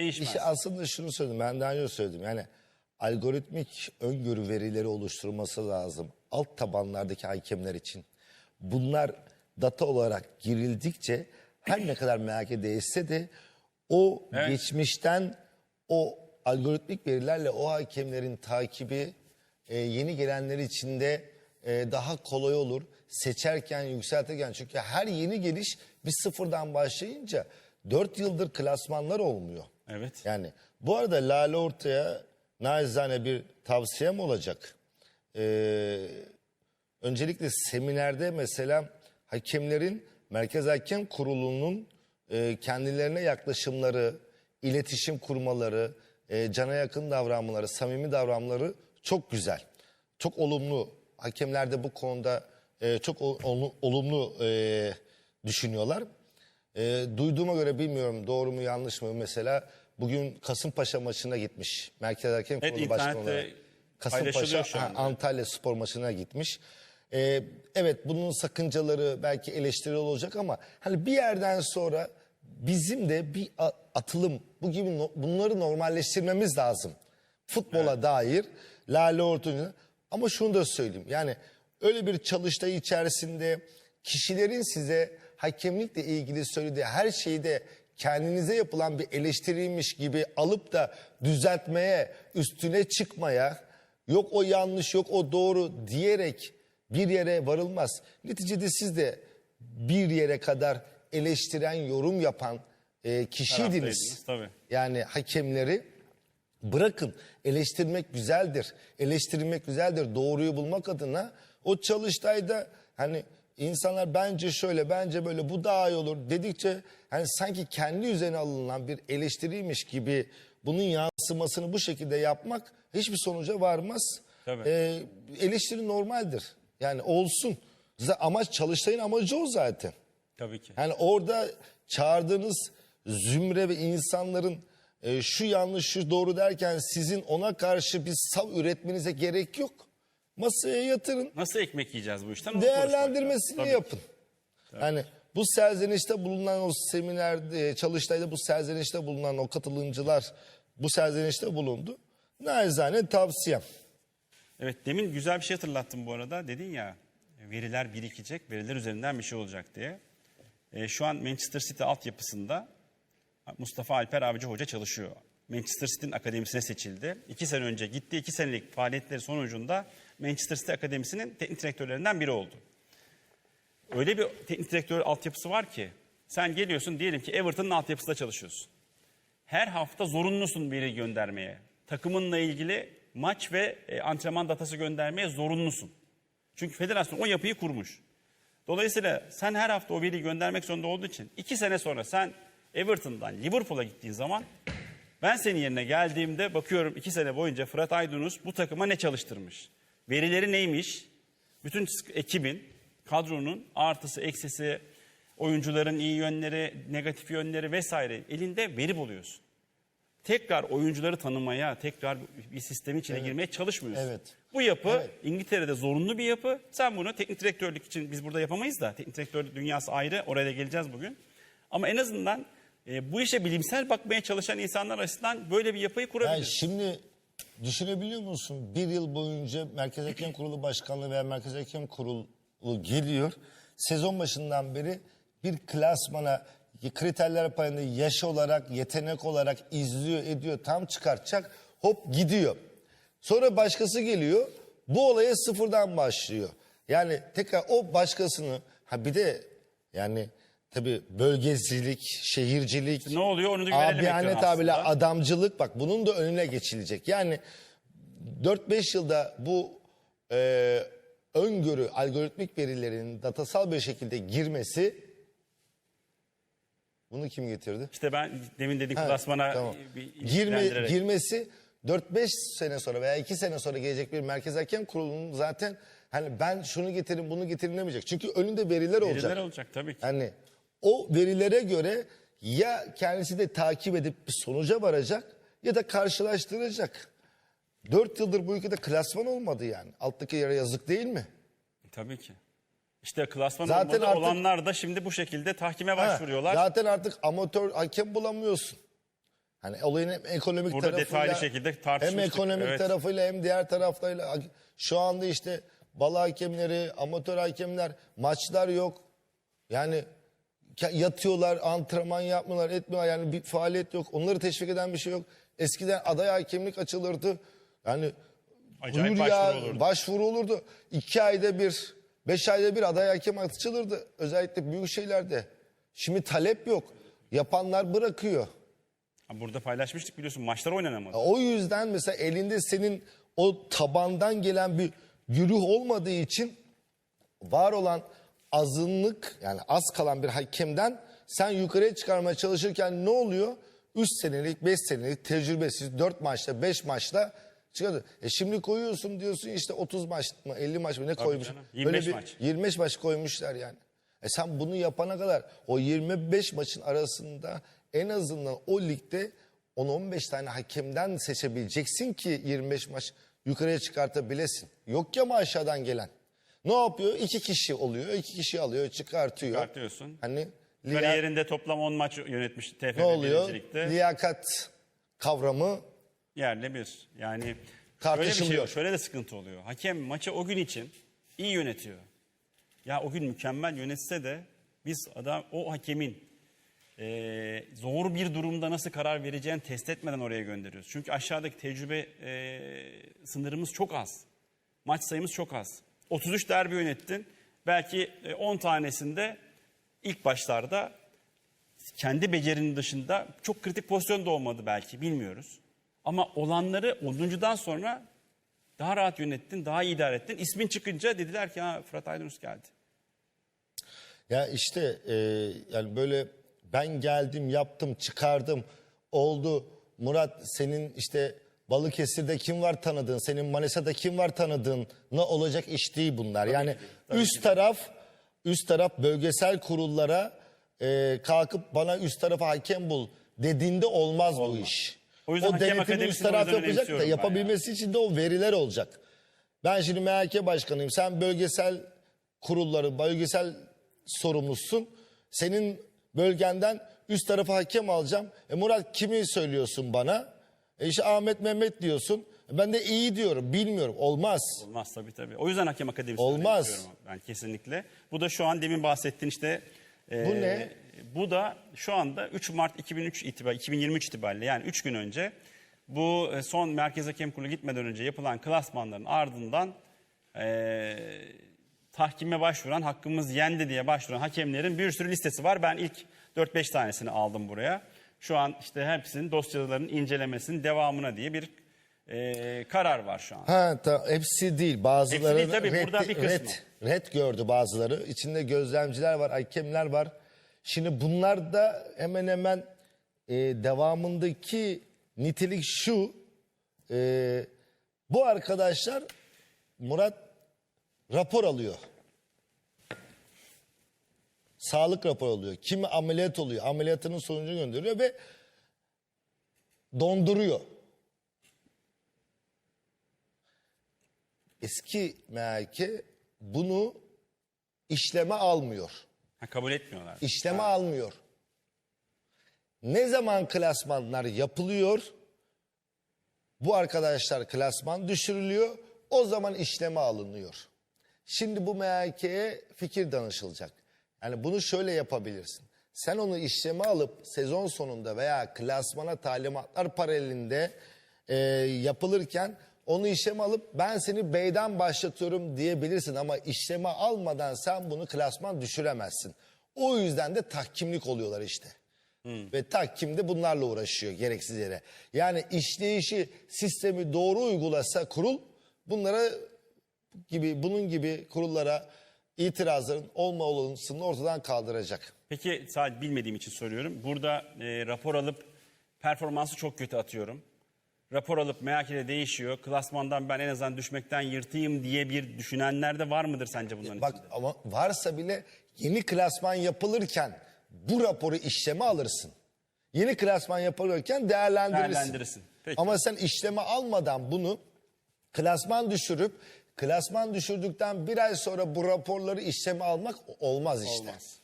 Değişmez. İşte aslında şunu söyledim. Ben daha önce söyledim. Yani algoritmik öngörü verileri oluşturulması lazım. Alt tabanlardaki hakemler için. Bunlar data olarak girildikçe her ne kadar merak değilse de o Evet. geçmişten o algoritmik verilerle o hakemlerin takibi e, yeni gelenler için de e, daha kolay olur. Seçerken, yükseltirken çünkü her yeni geliş bir sıfırdan başlayınca 4 yıldır klasmanlar olmuyor. Evet. Yani bu arada Lale Orta'ya naizane bir tavsiyem olacak. Ee, öncelikle seminerde mesela hakemlerin Merkez Hakem Kurulu'nun e, kendilerine yaklaşımları, iletişim kurmaları, e, cana yakın davranmaları, samimi davranmaları çok güzel. Çok olumlu. Hakemler de bu konuda e, çok olumlu e, düşünüyorlar. E, duyduğuma göre bilmiyorum doğru mu yanlış mı mesela bugün Kasımpaşa maçına gitmiş. Merkez Hakem Evet, Kurulu Başkanı olarak. Kasımpaşa. Antalya spor maçına gitmiş. E, evet bunun sakıncaları belki eleştiri olacak ama hani bir yerden sonra bizim de bir atılım bu gibi no- bunları normalleştirmemiz lazım. Futbola dair Lale Ortun'u ama şunu da söyleyeyim yani öyle bir çalıştay içerisinde kişilerin size hakemlikle ilgili söylediği her şeyi de kendinize yapılan bir eleştiriymiş gibi alıp da düzeltmeye, üstüne çıkmaya, yok o yanlış, yok o doğru diyerek bir yere varılmaz. Neticede siz de bir yere kadar eleştiren, yorum yapan e, kişiydiniz. Tabii. Yani hakemleri bırakın eleştirmek güzeldir. Eleştirmek güzeldir. Doğruyu bulmak adına o çalıştayda hani insanlar bence şöyle bence böyle bu daha iyi olur dedikçe hani sanki kendi üzerine alınan bir eleştiriymiş gibi bunun yansımasını bu şekilde yapmak hiçbir sonuca varmaz. Tabii. Ee, eleştiri normaldir. Yani olsun. Zaten amaç çalıştayın amacı o zaten. Tabii ki. Yani orada çağırdığınız zümre ve insanların e, şu yanlış şu doğru derken sizin ona karşı bir sav üretmenize gerek yok. Masaya yatırın, Nasıl ekmek yiyeceğiz bu işten? onu konuşmak değerlendirmesini lazım. Yapın. Yani bu serzenişte bulunan o seminerde, çalıştayda bu serzenişte bulunan o katılımcılar bu serzenişte bulundu. Naizane tavsiyem. Evet demin güzel bir şey hatırlattım bu arada. Dedin ya veriler birikecek, veriler üzerinden bir şey olacak diye. E, şu an Manchester City altyapısında Mustafa Alper Abici Hoca çalışıyor. Manchester City'nin akademisine seçildi. İki sene önce gitti. iki senelik faaliyetleri sonucunda Manchester City Akademisi'nin teknik direktörlerinden biri oldu. Öyle bir teknik direktör altyapısı var ki sen geliyorsun diyelim ki Everton'ın altyapısında çalışıyorsun. Her hafta zorunlusun veri göndermeye. Takımınla ilgili maç ve e, antrenman datası göndermeye zorunlusun. Çünkü federasyon o yapıyı kurmuş. Dolayısıyla sen her hafta o veriyi göndermek zorunda olduğu için iki sene sonra sen Everton'dan Liverpool'a gittiğin zaman ben senin yerine geldiğimde bakıyorum iki sene boyunca Fırat Aydınus bu takıma ne çalıştırmış? Verileri neymiş? Bütün ekibin, kadronun artısı, eksisi, oyuncuların iyi yönleri, negatif yönleri vesaire elinde veri buluyorsun. Tekrar oyuncuları tanımaya, tekrar bir sistemin içine girmeye çalışmıyorsun. Evet. Bu yapı Evet. İngiltere'de zorunlu bir yapı. Sen bunu teknik direktörlük için biz burada yapamayız da teknik direktörlük dünyası ayrı. Oraya da geleceğiz bugün. Ama en azından e, bu işe bilimsel bakmaya çalışan insanlar açısından böyle bir yapıyı Yani kurabiliriz. şimdi düşünebiliyor musun? Bir yıl boyunca Merkez Hakem Kurulu Başkanlığı veya Merkez Hakem Kurulu geliyor. Sezon başından beri bir klasmana kriterler payında yaş olarak, yetenek olarak izliyor, ediyor, tam çıkartacak. Hop gidiyor. Sonra başkası geliyor. Bu olaya sıfırdan başlıyor. Yani tekrar o başkasını ha bir de yani tabii bölgecilik, şehircilik, Ne oluyor onu da görelim Abiyane ekrana tabirle aslında. adamcılık bak bunun da önüne geçilecek. Yani 4-5 yılda bu e, öngörü algoritmik verilerin datasal bir şekilde girmesi bunu kim getirdi? İşte ben demin Ha, klasmana tamam. bir Girme, ilişkilendirerek- girmesi 4-5 sene sonra veya 2 sene sonra gelecek bir merkez hakem kurulunun zaten hani ben şunu getirin bunu getirin demeyecek. Çünkü önünde veriler olacak. Veriler olacak tabii ki. Yani o verilere göre ya kendisi de takip edip bir sonuca varacak ya da karşılaştıracak. Dört yıldır bu ülkede klasman olmadı yani. Alttaki yere yazık değil mi? Tabii ki. İşte klasman Zaten olmadı artık- olanlar da şimdi bu şekilde tahkime başvuruyorlar. Zaten artık amatör hakem bulamıyorsun. Hani olayın hem ekonomik Burada tarafıyla detaylı şekilde hem ekonomik evet. tarafıyla hem diğer taraflarıyla şu anda işte bal hakemleri, amatör hakemler maçlar yok. Yani yatıyorlar, antrenman yapmıyorlar, etmiyorlar. Yani bir faaliyet yok. Onları teşvik eden bir şey yok. Eskiden aday hakemlik açılırdı. Yani Acayip buyur ya, başvuru olurdu. başvuru olurdu. İki ayda bir, beş ayda bir aday hakem açılırdı. Özellikle büyük şeylerde. Şimdi talep yok. Yapanlar bırakıyor. Ha, Burada paylaşmıştık biliyorsun maçlar oynanamadı. O yüzden mesela elinde senin o tabandan gelen bir güruh olmadığı için var olan azınlık yani az kalan bir hakemden sen yukarıya çıkarmaya çalışırken ne oluyor? 3 senelik, 5 senelik tecrübesiz 4 maçta, 5 maçta çıkardı. E şimdi koyuyorsun diyorsun işte 30 maç mı 50 maç mı ne koymuş? canım, 25 bir maç. 25 maç koymuşlar yani. E sen bunu yapana kadar o 25 maçın arasında en azından o ligde 10-15 tane hakemden seçebileceksin ki 25 maç yukarıya çıkartabilesin. Yok ya mı aşağıdan gelen? Ne yapıyor? İki kişi oluyor. iki kişi alıyor, çıkartıyor. Çıkartıyorsun. Hani liya- Kariyerinde toplam 10 maç yönetmiş TFF ne oluyor? birincilikte. Liyakat kavramı Yerle bir. Yani şöyle bir şey Tartışılıyor. şöyle de sıkıntı oluyor. Hakem maçı o gün için iyi yönetiyor. Ya o gün mükemmel yönetse de biz adam o hakemin eee, zor bir durumda nasıl karar vereceğini test etmeden oraya gönderiyoruz. Çünkü aşağıdaki tecrübe eee, sınırımız çok az. Maç sayımız çok az. 33 derbi yönettin. Belki e, 10 tanesinde ilk başlarda kendi becerinin dışında çok kritik pozisyon da olmadı belki bilmiyoruz. Ama olanları 10'uncudan sonra daha rahat yönettin, daha iyi idare ettin. İsmin çıkınca dediler ki ha Fırat Aydınus geldi. Ya işte e, yani böyle ben geldim yaptım çıkardım oldu Murat senin işte Balıkesir'de kim var tanıdığın senin Manisa'da kim var tanıdığın ne olacak iş değil bunlar. yani üst taraf üst taraf bölgesel kurullara e, kalkıp bana üst tarafa hakem bul dediğinde olmaz, bu iş. O yüzden hakem denetimi üst o taraf yapacak da yapabilmesi için de o veriler olacak. Ben şimdi MHK başkanıyım. Sen bölgesel kurulları, bölgesel sorumlusun. Senin bölgenden üst tarafa hakem alacağım. E Murat kimi söylüyorsun bana? E işte Ahmet Mehmet diyorsun. Ben de iyi diyorum. Bilmiyorum. Olmaz. Olmaz tabii tabii. O yüzden hakem akademisini Olmaz. ben kesinlikle. Bu da şu an demin bahsettiğin işte... e, Bu ne? Bu da şu anda 3 Mart 2003 itibariyle, 2023 itibariyle yani 3 gün önce bu e, son Merkez Hakem Kurulu gitmeden önce yapılan klasmanların ardından e, tahkime başvuran, hakkımız yendi diye başvuran hakemlerin bir sürü listesi var. Ben ilk 4-5 tanesini aldım buraya. Şu an işte hepsinin dosyalarının incelemesinin devamına diye bir e, karar var şu an. Ha ta, hepsi değil. Bazıları Hepsi değil, tabii, red, burada bir kısmı. red, red gördü bazıları. İçinde gözlemciler var, hakemler var. Şimdi bunlar da hemen hemen e, devamındaki nitelik şu. e, bu arkadaşlar Murat rapor alıyor. Sağlık raporu alıyor. Kimi ameliyat oluyor. Ameliyatının sonucunu gönderiyor ve donduruyor. Eski MHK bunu işleme almıyor. Ha, kabul etmiyorlar. İşleme almıyor. Ne zaman klasmanlar yapılıyor? Bu arkadaşlar klasman düşürülüyor. O zaman işleme alınıyor. Şimdi bu MHK'ye fikir danışılacak. Yani bunu şöyle yapabilirsin. Sen onu işleme alıp sezon sonunda veya klasmana talimatlar paralelinde e, yapılırken onu işleme alıp ben seni B'den başlatıyorum diyebilirsin ama işleme almadan sen bunu klasman düşüremezsin. O yüzden de tahkimlik oluyorlar işte. Ve tahkim de bunlarla uğraşıyor gereksiz yere. Yani işleyişi, sistemi doğru uygulasa kurul bunlara gibi bunun gibi kurullara itirazların olma olasılığını ortadan kaldıracak. Peki sadece bilmediğim için soruyorum. Burada e, rapor alıp performansı çok kötü atıyorum. Rapor alıp MHK'de değişiyor. Klasmandan ben en azından düşmekten yırtayım diye bir düşünenler de var mıdır sence bunların Bak içinde? ama varsa bile yeni klasman yapılırken bu raporu işleme alırsın. Yeni klasman yapılırken değerlendirirsin. Değerlendirirsin. Peki. Ama sen işleme almadan bunu klasman düşürüp klasman düşürdükten bir ay sonra bu raporları işleme almak olmaz işte. Olmaz.